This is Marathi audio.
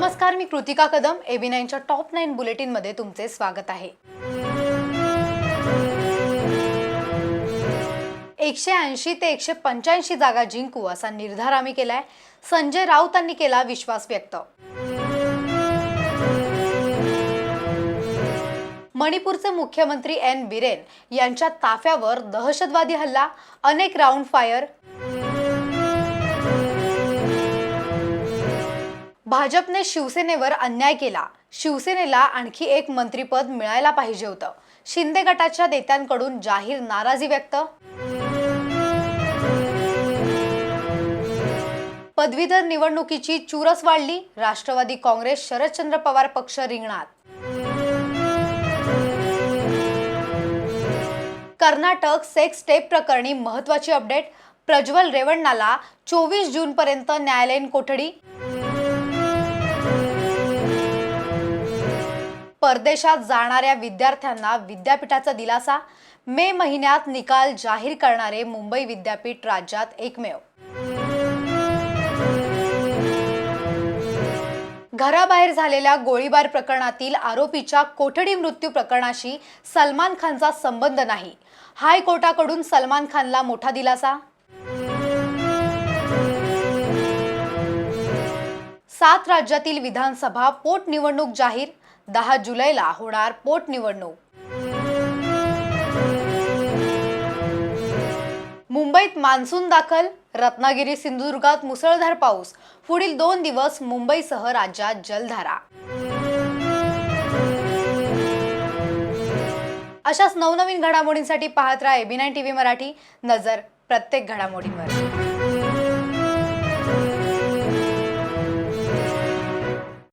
नमस्कार मी कृतिका कदम. एबी नाईनच्या टॉप नाईन बुलेटिनमध्ये तुमचे स्वागत आहे. एकशे ऐंशी ते एकशे पंच्याऐंशी जागा जिंकू असा निर्धार आम्ही केलाय. संजय राऊतांनी केला विश्वास व्यक्त. मणिपूरचे मुख्यमंत्री एन. बिरेन यांच्या ताफ्यावर दहशतवादी हल्ला अनेक राऊंड फायर भाजपने शिवसेनेवर अन्याय केला. शिवसेनेला आणखी एक मंत्रीपद मिळायला पाहिजे होतं. शिंदे गटाच्या नेत्यांकडून जाहीर नाराजी व्यक्त? पदवीधर निवडणुकीची चुरस वाढली. राष्ट्रवादी काँग्रेस शरदचंद्र पवार पक्ष रिंगणात. कर्नाटक सेक्स टेप प्रकरणी महत्वाची अपडेट. प्रज्वल रेवण्णाला चोवीस जून पर्यंत न्यायालयीन कोठडी? परदेशात जाणाऱ्या विद्यार्थ्यांना विद्यापीठाचा दिलासा. मे महिन्यात निकाल जाहीर करणारे मुंबई विद्यापीठ राज्यात एकमेव. घराबाहेर झालेल्या गोळीबार प्रकरणातील आरोपीच्या कोठडी मृत्यू प्रकरणाशी सलमान खानचा संबंध नाही. हायकोर्टाकडून सलमान खानला मोठा दिलासा. सात राज्यातील विधानसभा पोटनिवडणूक जाहीर. दहा जुलैला होणार पोटनिवडणूक. मुंबईत मान्सून दाखल रत्नागिरी सिंधुदुर्गात मुसळधार पाऊस पुढील दोन दिवस मुंबईसह राज्यात जलधारा. अशाच नवनवीन घडामोडींसाठी पाहत राहा एबी नाईन टीव्ही मराठी नजर प्रत्येक घडामोडींवर.